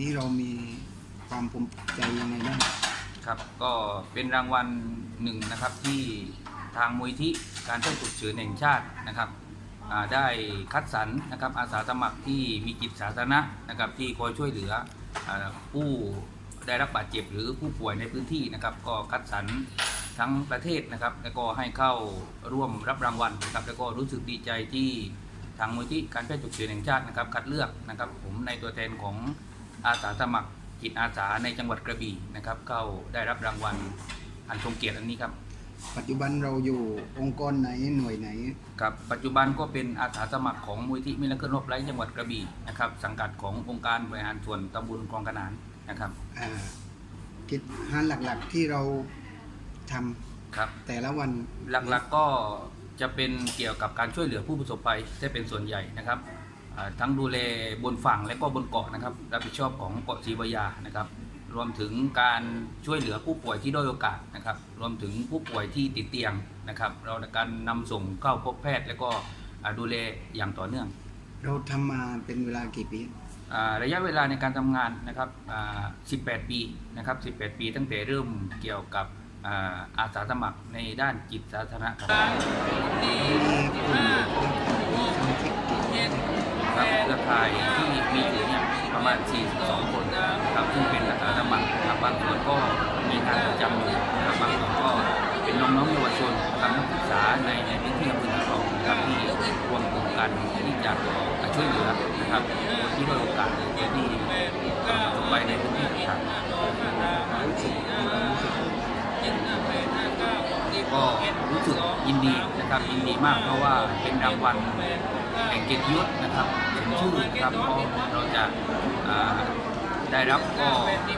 นี้เรามีความภูมิใจยังไงบ้างครับก็เป็นรางวัลหนึ่งนะครับที่ทางมูลที่การช่วยฉุกเฉินแห่งชาตินะครับได้คัดสรรนะครับอาสาสมัครที่มีจิตสาธารณะนะครับที่คอยช่วยเหลืออผู้ได้รับบาดเจ็บหรือผู้ป่วยในพื้นที่นะครับ ก็คัดสรรทั้งประเทศนะครับ แล้วก็ให้เข้าร่วมรับรางวัลนะครับ แล้วก็รู้สึกดีใจที่ทางมูลที่การแพทย์ฉุกเฉินแห่งชาตินะครับ คัดเลือกนะครับ ผมในตัวแทนของ อาสาสมัครจิตอาสาในจังหวัดกระบี่นะครับเข้าได้รับรางวัลอันทรงเกียรติอันนี้ครับ ปัจจุบันเราอยู่องค์กรไหนหน่วยไหนครับปัจจุบันก็เป็นอาสาสมัครของมูลที่มิลเคิลนบไลท์จังหวัดกระบี่นะครับสังกัดขององค์การบริหารส่วนตำบลคลองขนานนะครับอ่ากิจงานหลักๆที่เราทำครับแต่ละวันหลักๆก็จะเป็นเกี่ยวกับการช่วยเหลือผู้ประสบภัยที่เป็นส่วนใหญ่นะครับอ่า ทั้งดูแลบนฝั่งและก็บนเกาะนะครับ รับผิดชอบของเกาะศรีวายานะครับ รวมถึงการช่วยเหลือผู้ป่วยที่ด้อยโอกาสนะครับ รวมถึงผู้ป่วยที่ติดเตียงนะครับ เราในการนำส่งเข้าพบแพทย์ และก็อ่าดูแลอย่างต่อเนื่อง เราทำมาเป็นเวลากี่ปีอ่าระยะเวลาในการทำงานนะครับอ่า18 ปีนะครับ 18 ปีตั้งแต่เริ่มเกี่ยวกับอ่าอาสาสมัครในด้านจิตสาธารณะครับ มีกลุ่มสมาชิกกี่คน ครับเครือข่ายที่มีอยู่เนี่ยประมาณ 42 คนนะครับซึ่งเป็นอาสาสมัครนะครับบางส่วนก็มีงานประจำอยู่นะครับบางส่วนก็เป็นน้องๆเยาวชนนะครับนักศึกษาในในพื้นที่อำเภอนาทองนะครับที่รวมกลุ่มกันที่จะช่วยเหลือนะครับที่ด้ยโอกาสหรือคนที่ประสบภัยในพื้นที่ต่างๆรู้สึกก็รู้สึกยินดีนะครับยินดีมากเพราะว่าเป็นรางวัลแห่งเกียรติยศนะครับ ชื่อครับพราะเราจะได้รับก็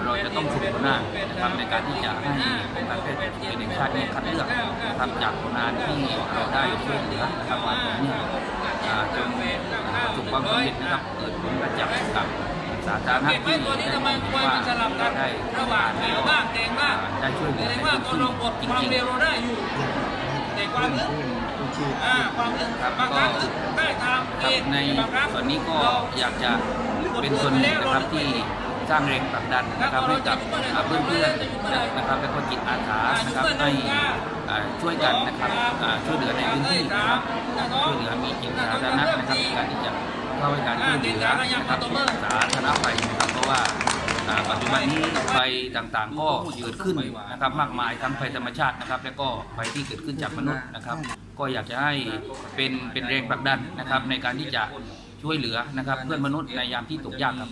เราจะต้องฝึกหน้านะครับในการที่จะให้องค์การแพทเฉินแห่งชาติเนี่คัดเลือกนะครับจากผลงานที่เราได้ช่วยเหลือนะครับมาต่อเนื่องอ่าจนประสบความสำเร็จนะครับเกิดผลประจักษ์กับสาธารณะที่ได้ว่าเราได้ทำงานแล้วก็อ่างได้ช่วยเหลือในพื้นที่จริงๆอยากให้เพื่อนๆผู้ชีพครับก็ครับ ในส่วนนี้ก็อยากจะเป็นส่วนหนึ่งนะครับที่สร้างแรงผลักดันนะครับให้กับเพื่อนๆนะครับและก็จิตอาสานะครับให้ช่วยกันนะครับช่วยเหลือในพื้นที่นะครับช่วยเหลือมีจิตสาธารณะนะครับในการที่จะเข้าให้การช่วยเหลือนะครับสาธารณภัยนะครับเพราะว่า ปัจจุบันนี้ภัยต่างๆ ก็เกิดขึ้นนะครับมากมายทั้งภัยธรรมชาตินะครับ และก็ภัยที่เกิดขึ้นจากมนุษย์นะครับ ก็อยากจะให้เป็นเป็นแรงผลักดันนะครับในการที่จะช่วยเหลือนะครับเพื่อนมนุษย์ในยามที่ตกยากครับ